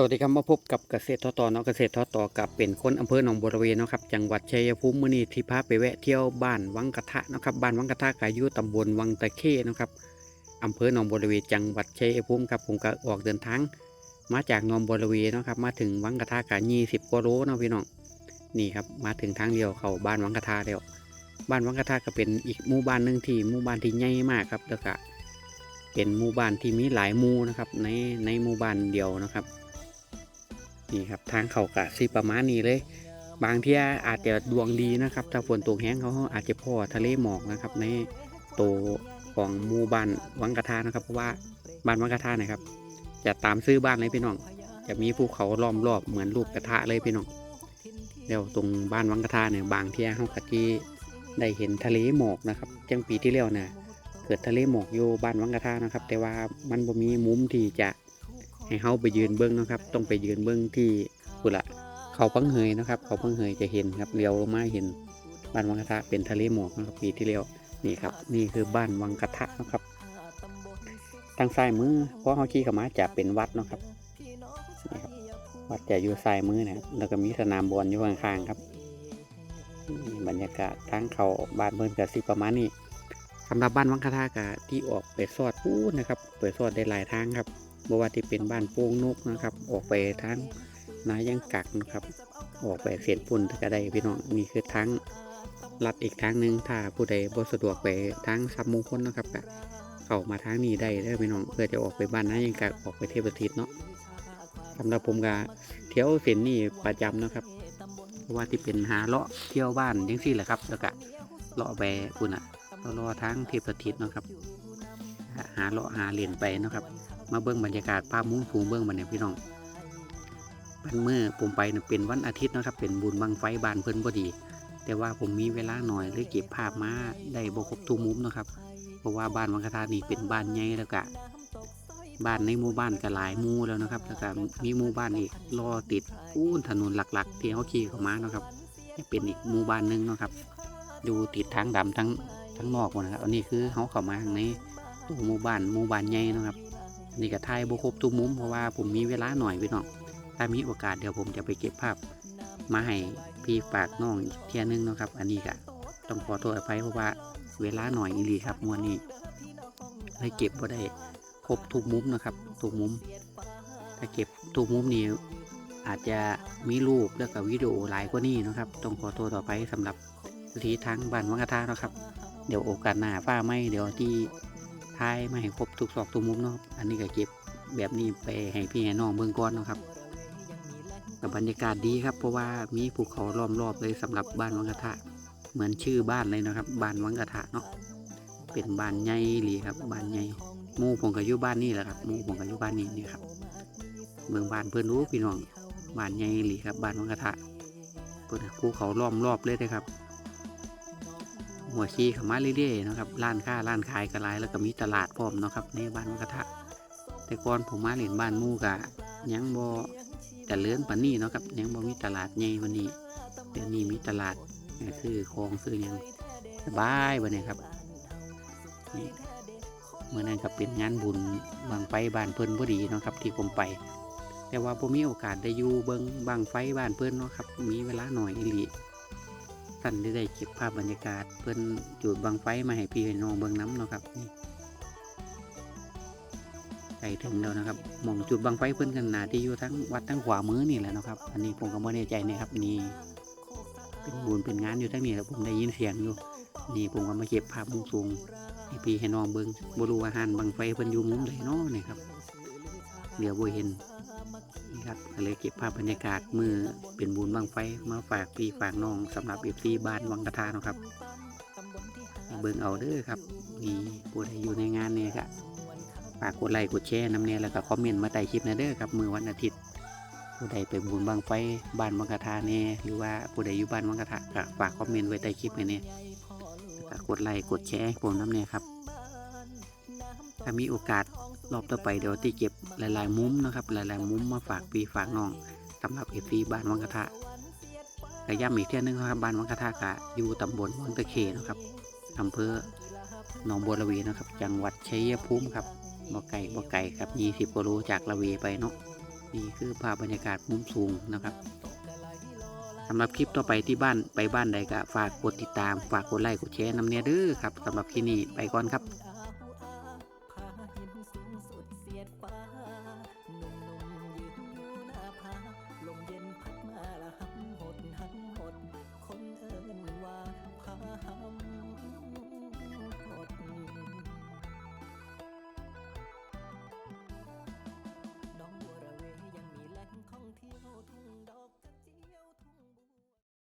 สวัสดีครับมาพบกับเกษตรทอต่อเนาะเกษตรทอต่อกับเป็นคนอำเภอหนองบัวระเวเนาะครับจังหวัดชัยภูมิมือนี้ที่พาไปแวะเที่ยวบ้านวังกระทะเนาะครับบ้านวังกระทะกายุตำบลวังตะเข้นะครับอำเภอหนองบัวระเวจังหวัดชัยภูมิครับผมก็ออกเดินทางมาจากหนองบัวระเวเนาะครับมาถึงวังกระทะกายี่สิบกว่าโลเนาะพี่น้องนี่ครับมาถึงทางเดียวเข้าบ้านวังกระทะแล้วบ้านวังกระทะก็เป็นอีกหมู่บ้านหนึ่งที่หมู่บ้านที่ใหญ่มากครับแล้วก็เป็นหมู่บ้านที่มีหลายหมู่นะครับในในหมู่บ้านเดียวนะครับ นี่ครับทางเขากะสิประมาณนี้เลย บางที่อาจจะดวงดีนะครับ ถ้าฝนตกแห้งเขาอาจจะพ่อทะเลหมอกนะครับ ในโตวของหมู่บ้านวังกระทานะครับ เพราะว่าบ้านวังกระทาเนะครับ จะตามซื้อบ้านเลยพี่น้อง จะมีภูเขาล้อมรอบเหมือนรูปกระทะเลยพี่น้องเดี๋ยวตรงบ้านวังกระทาเนี่ยบางที่เขากะที่ได้เห็นทะเลหมอกนะครับจังปีที่แล้วเนี่ยเกิดทะเลหมอกอยู่บ้านวังกระทานะครับ แต่ว่ามันบ่มีมุมที่จะ ให้เขาไปยืนเบิ้องนะครับ ต้องไปยืนเบิ้องที่กุละเขาพังเหยนะครับ เขาพังเหยจะเห็นครับเลี้ยวลงมาเห็นบ้านวังกระทะเป็นทะเลหมอกนะครับปีที่แล้วนี่ครับ นี่คือบ้านวังกระทะนะครับทางซ้ายมือเพราะเขาขี่ขมาจะเป็นวัดนะครับนี่ครับ วัดจะอยู่ซ้ายมือนะครับแล้วก็มีสนามบอลอยู่ข้างๆครับบรรยากาศทางเขาบ้านเบิ้นกับสิประมาณนี้สำหรับบ้านวังกระทะกะที่ออกไปสอดพูดนะครับ เปิดสอดได้หลายทางครับ บ่ว่าที่เป็นบ้านโป่งนกนะครับ ออกไปทางนายังกักนะครับ ออกไปเสียนปุ่นก็ได้พี่น้องนี่คือทางลัดอีกทางหนึ่งถ้าผู้ใดบ่สะดวกไปทางซับมงคลนะครับก็เข้ามาทางนี้ได้เด้อพี่น้องเพื่อจะออกไปบ้านนายังกักออกไปเทพทิศเนาะสำหรับผมก็เที่ยวเส้นนี้ประจำนะครับเพราะว่าที่เป็นหาเลาะเที่ยวบ้านยังสี่แหละครับแล้วก็เลาะไปปุ่นอะเลาะทางเทพทิศนะครับ หาเลาะหาเหรียญไปเนาะครับ มาเบิ้งบรรยากาศภาพมุ้งสูงเบิ้งบันเนี่ยพี่น้องวันเมื่อผมไปเนี่ยเป็นวันอาทิตย์เนาะครับ เป็นบุญบังไฟบานเพิ่นพอดี แต่ว่าผมมีเวลาหน่อยเลยเก็บภาพมาได้บ่ครบทุกมุมเนาะครับ เพราะว่าบ้านวังคทานี่เป็นบ้านใหญ่แล้วก็บ้านในหมู่บ้านก็หลายหมู่แล้วนะครับแล้วก็มีหมู่บ้านอีกรอติดปูนถนนหลัก ๆ ที่เขาขี่เข้ามาเนาะครับเป็นอีกหมู่บ้านหนึงเนาะครับ ดูติดทางดำทั้งทั้งนอกหมดนะครับ อันนี้คือเขาเข้ามาทางในตัว หมู่บ้านหมู่บ้านใหญ่นะครับนี่ก็ถ่ายบุครบทุกมุมเพราะว่าผมมีเวลาหน่อยพี่น้องถ้ามีโอกาสเดี๋ยวผมจะไปเก็บภาพ มาให้พี่ฝากน้องอีกเที่ยนึงนะครับ อันนี้ก็ต้องขอโทษอภัยเพราะว่าเวลาหน่อยอีหลีครับมวนนี้เลยเก็บบ่ได้ครบทุกมุมนะครับทุกมุมถ้าเก็บทุกมุมนี้อาจจะมีรูปแล้วก็วิดีโอหลายกว่านี้นะครับ ต้องขอโทษต่อไปสำหรับที่ทางบ้านวังกระทานะครับ เดี๋ยวโอกาสหน้าฟ้าไม่เดี๋ยวที่ ทายมาให้ครบทุกซอกทุกมุมเนาะอันนี้ก็เก็บแบบนี้ไปให้พี่ให้น้องเบิ่งก่อนเนาะครับแต่บรรยากาศดีครับ เพราะว่ามีภูเขาล้อมรอบเลยสำหรับบ้านวังกระทะ เหมือนชื่อบ้านเลยนะครับ บ้านวังกระทะเนาะเป็นบ้านใหญ่หลีครับบ้านใหญ่มู่ผมก็อยู่บ้านนี่แหละครับมู่ผมก็อยู่บ้านนี้นี่ครับเมืองบ้านเพื่อนรู้พี่น้องบ้านใหญ่หลีครับบ้านวังกระทะเปิดภูเขาล้อมรอบเลยนะครับ หัวขี้เขามาเรื่อยๆนะครับร้านค้าร้านขายกระไรแล้วก็มีตลาดพร้อมนะครับในบ้านวังกระทะแต่ก่อนผมมาเล่นบ้านมู่กะยังบ่แต่เลื่อนปานนี้เนาะครับยังบ่มีตลาดใหญ่วันนี้เดี๋ยวนี้มีตลาดซื้อของซื้อยังสบายวันนี้ครับนี่เมื่อนั้นก็เป็นงานบุญบางไฟบ้านเพิ่นพอดีเนาะครับที่ผมไป แต่ว่าผมมีโอกาสได้อยู่เบิงบางไฟบ้านเพิ่นเนาะครับมีเวลาหน่อยอีหลี ท่านได้ได้เก็บภาพบรรยากาศ เพิ่อนจุดบังไฟมาให้พี่ให้น้องเบิ่งน้ำเนาะครับนี่ใกล้ถึงแล้วนะครับหมองจุดบังไฟเพิ่อนกันหนาที่อยู่ทั้งวัดทั้งขวามือนี่แหละนะครับ อันนี้ผมก็ไม่แน่ใจนะครับนี่เป็นบุญเป็นงานอยู่ทั้งนี้แล้วผมได้ยินเสียงอยู่ นี่ผมก็มาเก็บภาพมุมสูงให้พี่ให้น้องเบิ่งบรู้ว่าหันบังไฟเพิ่อนอยู่มุมไหนเนาะนี่ครับเดี๋ยวบ่เห็น นี่ครับก็เลยเก็บภาพบรรยากาศมือเป็นบุญบังไฟมาฝากพี่ฝากน้องสำหรับเอฟซีบ้านวังกระทานะครับเบิ่งเอาเด้อครับมีผู้ใดอยู่ในงานเนี่ยครับฝากกดไลค์กดแชร์น้ำเนี่ยแล้วก็คอมเมนต์มาใต้คลิปนะเด้อครับมือวันอาทิตย์ ผู้ใดไปบุญบางไฟบ้านวังกระทาเนี่ยหรือว่าผู้ใดอยู่บ้านวังกระทาก็ฝากคอมเมนต์ไว้ใต้คลิปให้เนี่ยแล้วก็กดไลค์กดแชร์ผมน้ำเนี่ยครับถ้ามีโอกาส รอบต่อไปเดี๋ยวที่เก็บหลาย ๆ มุมนะครับ หลาย ๆ มุมมาฝากพี่ฝากน้องสำหรับเอฟซีบ้านวังกะทะกระย้ำอีกเที่ยนึงนะครับบ้านวังกะทะกะอยู่ตำบลวังตะเคนะครับอำเภอหนองบัวระเวนะครับ จังหวัดชัยภูมิครับบ่ไก่บ่ไก่ครับยี่สิบกิโลจากระเวไปเนาะนี่คือภาพบรรยากาศมุมสูงนะครับสำหรับคลิปต่อไปที่บ้านไปบ้านใดก็ฝากกดติดตาม ฝากกดไลค์กดแชร์นำเนียเด้อครับสำหรับที่นี่ไปก่อนครับ